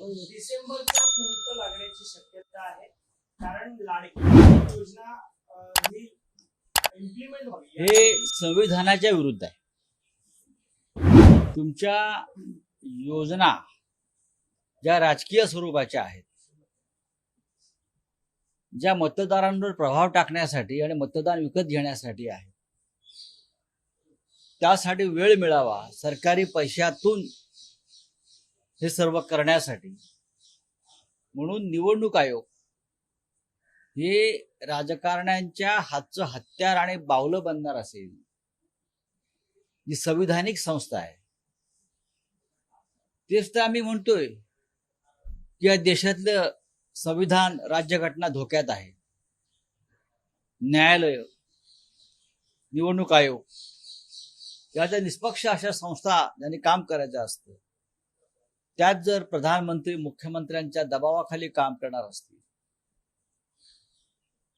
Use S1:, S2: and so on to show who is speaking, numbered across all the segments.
S1: डिसेंबरचा मुहूर्त लागण्याची शक्यता आहे. कारण लाडकी योजना ही इम्प्लिमेंट व्हावी.
S2: हे संविधानाच्या विरुद्ध आहे. तुमच्या योजना ज्या राजकीय स्वरूपाच्या आहेत ज्या मतदारांवर प्रभाव टाकण्यासाठी आणि मतदान विकत घेण्यासाठी आहे त्यासाठी वेळ मिळावा. सरकारी पैशातून हे सर्व करण्यासाठी म्हणून निवडणूक आयोग हे राजकारण्यांच्या हातचं हत्यार आणि बावलं बनणार असेल जी संविधानिक संस्था आहे. तेच तर आम्ही म्हणतोय की या देशातलं संविधान राज्यघटना धोक्यात आहे. न्यायालय निवडणूक आयोग या ज्या निष्पक्ष अशा संस्था ज्यांनी काम करायचं असतं त्यात जर प्रधानमंत्री मुख्यमंत्र्यांच्या दबावाखाली काम करणार असतील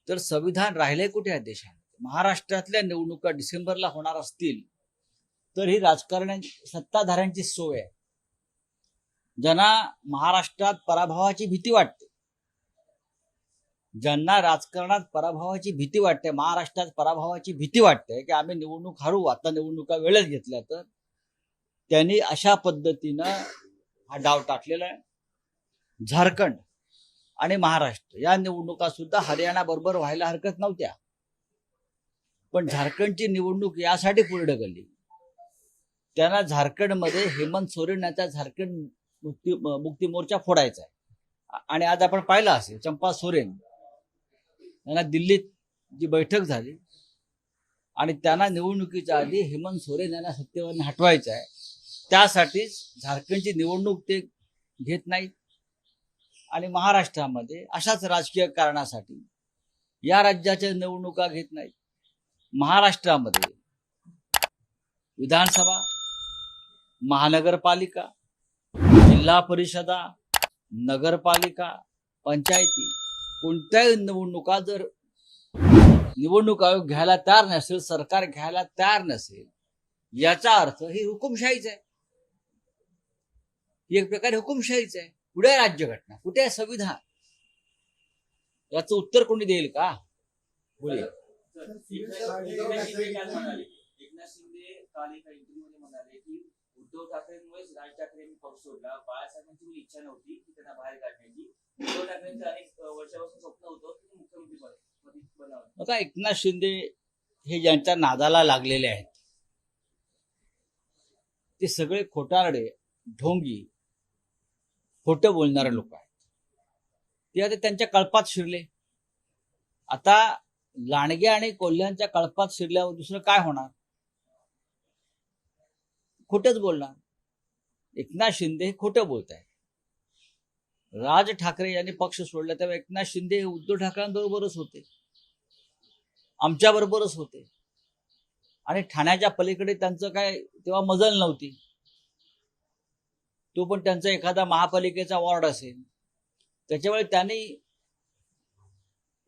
S2: तर संविधान राहिले कुठे या देशात? महाराष्ट्रातल्या निवडणुका डिसेंबरला होणार असतील तर ही राजकारण सत्ताधाऱ्यांची सोय आहे. ज्यांना महाराष्ट्रात पराभवाची भीती वाटते ज्यांना राजकारणात पराभवाची भीती वाटते महाराष्ट्रात पराभवाची भीती वाटते की आम्ही निवडणूक हरू आता निवडणुका वेळेत घेतल्या तर त्यांनी अशा पद्धतीनं हा डाव टाकलेला आहे. झारखंड आणि महाराष्ट्र या निवडणुका सुद्धा हरियाणा बरोबर व्हायला हरकत नव्हत्या. पण झारखंडची निवडणूक यासाठी पुढे ढकलली त्यांना झारखंडमध्ये हेमंत सोरेन यांचा झारखंड मुक्ती मुक्ती मोर्चा फोडायचा आहे. आणि आज आपण पाहिलं असेल चंपा सोरेन यांना दिल्लीत जी बैठक झाली आणि त्यांना निवडणुकीच्या आधी हेमंत सोरेन यांना सत्तेवरून हटवायचं आहे. त्यासाठीच झारखंडची निवडणूक ते घेत नाहीत. आणि महाराष्ट्रामध्ये अशाच राजकीय कारणासाठी या राज्याच्या निवडणुका घेत नाहीत. महाराष्ट्रामध्ये विधानसभा महानगरपालिका जिल्हा परिषदा नगरपालिका पंचायती कोणत्याही निवडणुका जर निवडणूक आयोग घ्यायला तयार नसेल सरकार घ्यायला तयार नसेल याचा अर्थ ही हुकुमशाहीच आहे. ही एक प्रकारे हुकुमशाहीच आहे. कुठे आहे राज्यघटना? कुठे आहे संविधान? याचं उत्तर कोणी देईल का? बोलूया
S3: एकनाथ शिंदे काल एका इंटरव्ह्यू मध्ये म्हणाले की उद्धव ठाकरेंमुळेच राज ठाकरेंनी पक्ष सोडला. बाळासाहेबांची इच्छा नव्हती की त्यांना बाहेर काढण्याची. उद्धव ठाकरेंचं अनेक वर्षापासून स्वप्न होतं की मुख्यमंत्री पद बनावं.
S2: आता एकनाथ शिंदे हे ज्यांच्या नादाला लागलेले आहेत ते सगळे खोटारडे ढोंगी खोटं बोलणारे लोक आहेत. ते आता त्यांच्या कळपात शिरले. आता लांडगे आणि कोल्ह्यांच्या कळपात शिरल्यावर दुसरं काय होणार? खोटच बोलणार. एकनाथ शिंदे हे खोटं बोलत आहेत राज ठाकरे यांनी पक्ष सोडला तेव्हा एकनाथ शिंदे हे उद्धव ठाकरेंबरोबरच होते. आमच्या बरोबरच होते. आणि ठाण्याच्या पलीकडे त्यांचं काय तेव्हा मजल नव्हती. तो पण त्यांचा एखादा महापालिकेचा वॉर्ड असेल. त्याच्यामुळे त्यांनी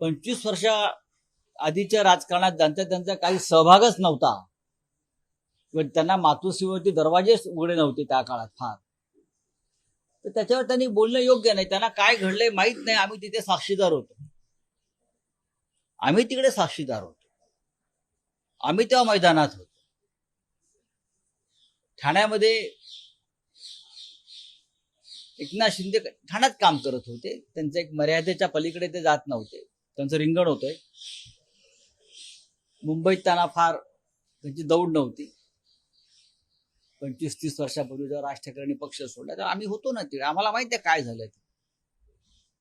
S2: पंचवीस वर्षा आधीच्या राजकारणात त्यांचा त्यांचा काही सहभागच नव्हता. किंवा त्यांना मातोश्रीवरती दरवाजेच उघडे नव्हते त्या काळात फार. तर त्याच्यावर त्यांनी बोलणं योग्य नाही. त्यांना काय घडलंय माहीत नाही. आम्ही तिथे साक्षीदार होतो. आम्ही तिकडे साक्षीदार होतो. आम्ही तेव्हा मैदानात होतो. ठाण्यामध्ये एकनाथ शिंदे ठाण्यात काम करत होते. त्यांचं एक मर्यादेच्या पलीकडे ते जात नव्हते. त्यांचं रिंगण होतंय. मुंबईत त्यांना फार त्यांची दौड नव्हती. पंचवीस तीस वर्षापूर्वी जेव्हा राज ठाकरेंनी पक्ष सोडला तर आम्ही होतो ना तिकडे. आम्हाला माहिती आहे काय झालं ते.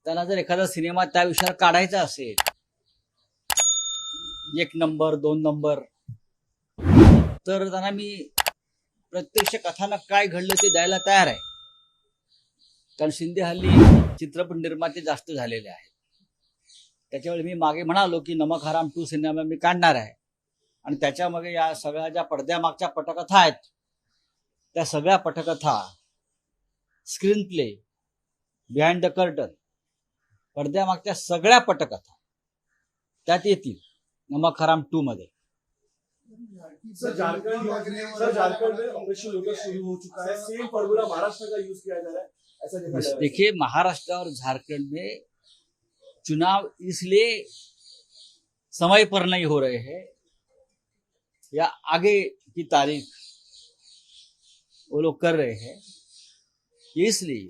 S2: त्यांना जर एखादा सिनेमा त्या विषयावर काढायचा असेल एक नंबर दोन नंबर तर त्यांना मी प्रत्यक्ष कथानक काय घडलं ते द्यायला तयार आहे. कारण शिंदे हल्ली चित्रपट निर्माते जास्त झालेले आहेत. त्याच्यावेळी मी मागे म्हणालो की नमक हराम टू सिनेमा मी काढणार आहे. आणि त्याच्यामागे या सगळ्या ज्या पडद्यामागच्या पटकथा आहेत त्या सगळ्या पटकथा screen play behind the curtain पडद्यामागच्या सगळ्या पटकथा त्यात येतील नमक हराम टू मध्ये.
S4: झारखंड झारखंड ऑपरेशन सुरू हो चुका है सेम फॉर्मूला महाराष्ट्र का यूज किया जा रहा है ऐसा देखा जा रहा है
S2: देखिए महाराष्ट्र और झारखंड में चुनाव इसलिए समय पर नहीं हो रहे हैं या आगे की तारीख वो लोग कर रहे हैं। इसलिए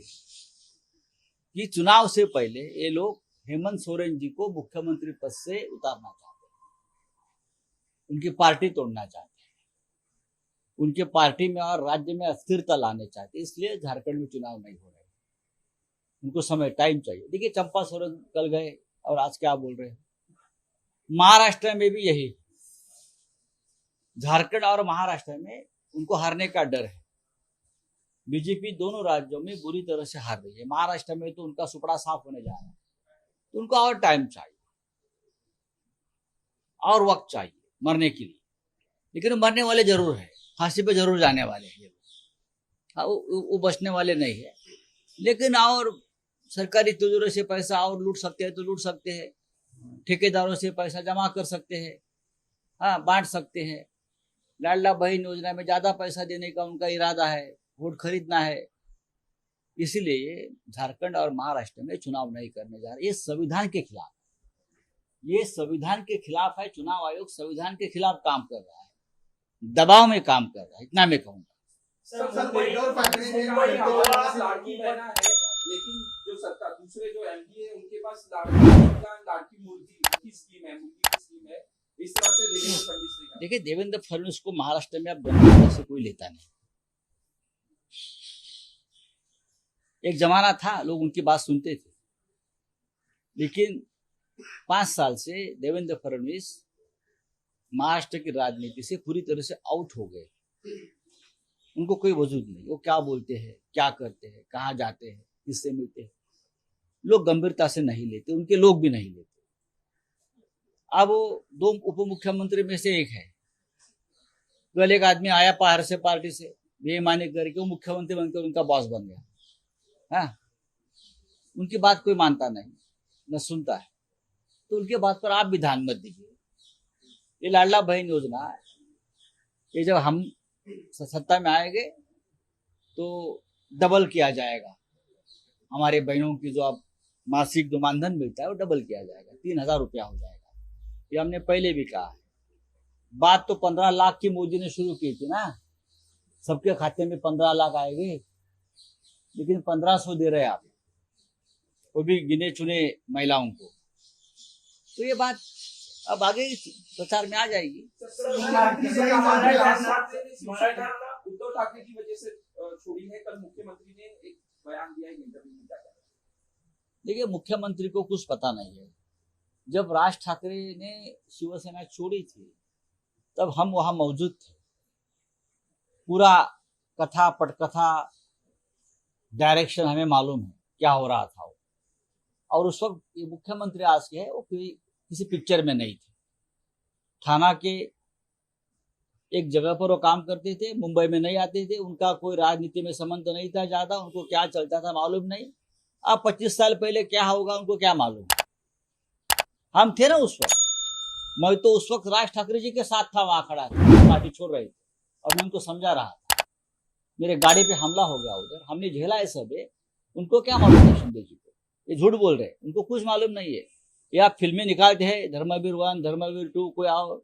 S2: कि चुनाव से पहले ये लोग हेमंत सोरेन जी को मुख्यमंत्री पद से उतारना चाहते हैं। उनकी पार्टी तोड़ना चाहते हैं। उनके पार्टी में और राज्य में अस्थिरता लाने चाहते हैं। इसलिए झारखंड में चुनाव नहीं हो रहे। उनको समय टाइम चाहिए। देखिए चंपा सोरेन कल गए और आज क्या बोल रहे हैं? महाराष्ट्र में भी यही। झारखंड और महाराष्ट्र में उनको हारने का डर है। बीजेपी दोनों राज्यों में बुरी तरह से हार रही है। महाराष्ट्र में तो उनका सुपड़ा साफ़ होने जा रहा है। तो उनको और टाइम चाहिए। और वक्त चाहिए मरने के लिए। लेकिन मरने वाले ज़रूर है। फांसी पे ज़रूर जाने वाले हैं। हाँ, वो, बचने वाले नहीं है। लेकिन और सरकारी तिजोरी से पैसा और लूट सकते हैं तो लूट सकते हैं। ठेकेदारों से पैसा जमा कर सकते हैं। हाँ बांट सकते हैं। लाडला बहन योजना में ज़्यादा पैसा देने का उनका इरादा है वोट खरीदना है। इसीलिए झारखंड और महाराष्ट्र में चुनाव नहीं करने जा रहे। ये संविधान के खिलाफ ये संविधान के खिलाफ है। चुनाव आयोग संविधान के खिलाफ काम कर रहा है। दबाव में काम कर रहा है। इतना मैं कहूँगा।
S5: है। लेकिन सरकार दूसरे जो एमपी है, उनके पास लाडकी मूर्ति की स्कीम है, मूर्ति की स्कीम है। इस तरह से
S2: देखिए देवेंद्र फडणवीस को महाराष्ट्र में अब से कोई लेता नहीं। एक जमाना था, लोग उनकी बात सुनते थे। लेकिन पाँच साल से देवेंद्र फडणवीस महाराष्ट्र की राजनीति से पूरी तरह से आउट हो गए। उनको कोई वजूद नहीं, वो क्या बोलते हैं, क्या करते हैं, कहाँ जाते हैं, किससे मिलते हैं। लोग गंभीरता से नहीं लेते, उनके लोग भी नहीं लेते। अब वो दो उप मुख्यमंत्री में से एक है। कल एक आदमी आया बाहर से, पार्टी से बेईमानी करके वो मुख्यमंत्री बनकर उनका बॉस बन गया। हाँ? उनकी बात कोई मानता नहीं, न सुनता है। तो उनके बात पर आप भी ध्यान मत दीजिए। ये लाडला बहन योजना ये जब हम सत्ता में आएँगे तो डबल किया जाएगा। हमारे बहनों की जो अब मासिक जो मानधन मिलता है, वो डबल किया जाएगा, तीन हज़ार रुपया हो जाएगा। ये हमने पहले भी कहा है। बात तो पंद्रह लाख की मोदी ने शुरू की थी ना। सबके खाते में पंद्रह लाख आएगी, लेकिन पंद्रह सौ दे रहे आप। वो भी गिने चुने महिलाओं को। तो ये बात अब आगे प्रचार में आ जाएगी।
S5: उद्धव ठाकरे की वजह से छोड़ी है। कल मुख्यमंत्री ने एक बयान दिया है इंटरव्यू में क्या कहा
S2: देखिए, मुख्यमंत्री को कुछ पता नहीं है। जब राज ठाकरे ने शिवसेना छोड़ी थी, तब हम वहाँ मौजूद थे। पूरा कथा पटकथा, डायरेक्शन हमें मालूम है, क्या हो रहा था वो। और उस वक्त ये मुख्यमंत्री आज के है, वो किसी पिक्चर में नहीं थे। थाना के एक जगह पर वो काम करते थे, मुंबई में नहीं आते थे, उनका कोई राजनीति में संबंध नहीं था ज़्यादा, उनको क्या चलता था मालूम नहीं। अब पच्चीस साल पहले क्या होगा उनको क्या मालूम? हम थे ना उस वक्त। मैं तो उस वक्त राज ठाकरे जी के साथ था, वहाँ खड़ा था। पार्टी छोड़ रहे थे। और मैं उनको समझा रहा था। मेरे गाड़ी पे हमला हो गया उधर। हमने झेला है सब उनको क्या मालूम है शिंदे जी को ये झूठ बोल रहे उनको कुछ मालूम नहीं है। ये आप फ़िल्में निकालते हैं। धर्मवीर वन, धर्मवीर टू, कोई और।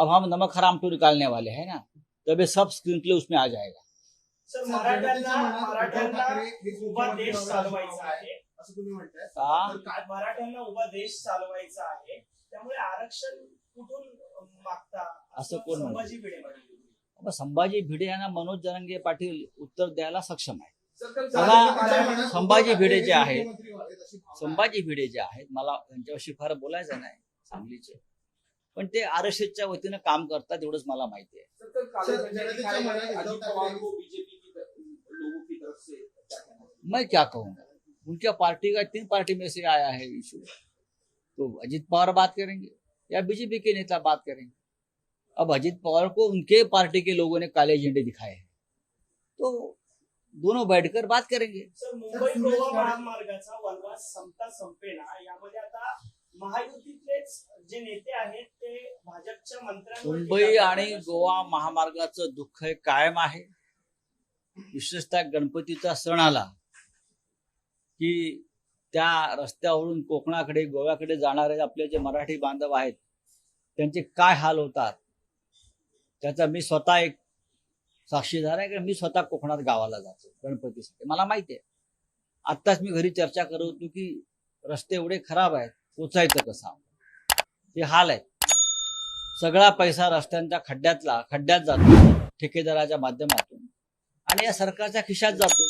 S2: अब हम नमक हराम टू निकालने वाले हैं ना? तब ये सब स्क्रीन प्ले उसमें आ जाएगा।
S1: सर मराठ्यांना मराठ्यांना उभा देश
S4: असं
S1: चालवायचा
S4: भाव
S1: आहे.
S4: असं तुम्ही म्हणताय?
S2: का?
S4: तर काय
S1: मराठ्यांना उभा देश चालवायचा आहे. त्यामुळे आरक्षण कुठून अं, मागता?
S2: असं कोण?
S1: संभाजी भिडे म्हणाले
S2: अब संभाजी भिडे यांना मनोज जरंगे पाटील उत्तर द्यायला सक्षम आहे. मला संभाजी भिडे जे आहेत. संभाजी भिडे जे आहेत मला त्यांच्याविषयी फार बोलायचं नाही सांगलीचे. पण ते आर एस एसच्या वतीनं काम करतात एवढंच मला माहिती आहे. मैं क्या कहूंगा? उनका पार्टी का तीन पार्टी में से आया है इशू तो अजीत पवार बात करेंगे या बीजेपी के नेता बात करेंगे। अब अजीत पवार को उनके पार्टी के लोगों ने काले झंडे दिखाए हैं। तो दोनों बैठकर बात करेंगे।
S1: सर मुंबई
S4: सुरेश
S1: गोवा
S4: गाडे-
S1: महामार्गाचा वनवास संपता संपेना यामध्ये आता महायुतीतलेच जे नेते आहेत ते भाजपच्या मंत्र्यांवर
S2: मुंबई
S1: टीका
S2: आणि. गोवा महामार्गाचं दुःख कायम आहे. विशेषतः गणपतीचा सण आला. की त्या रस्त्यावरून कोकणाकडे गोव्याकडे जाणारे आपले जे मराठी बांधव आहेत त्यांचे काय हाल होतात? त्याचा मी स्वतः एक साक्षीदार आहे की मी स्वतः कोकणात गावाला जातो गणपतीसाठी. मला माहिती आहे. आत्ताच मी घरी चर्चा करत होतो की रस्ते एवढे खराब आहेत पोचायचं कसं ते हाल आहेत. सगळा पैसा रस्त्यांच्या खड्ड्यातला खड्ड्यात जातो ठेकेदाराच्या माध्यमातून. आणि या सरकारच्या खिशात जातो.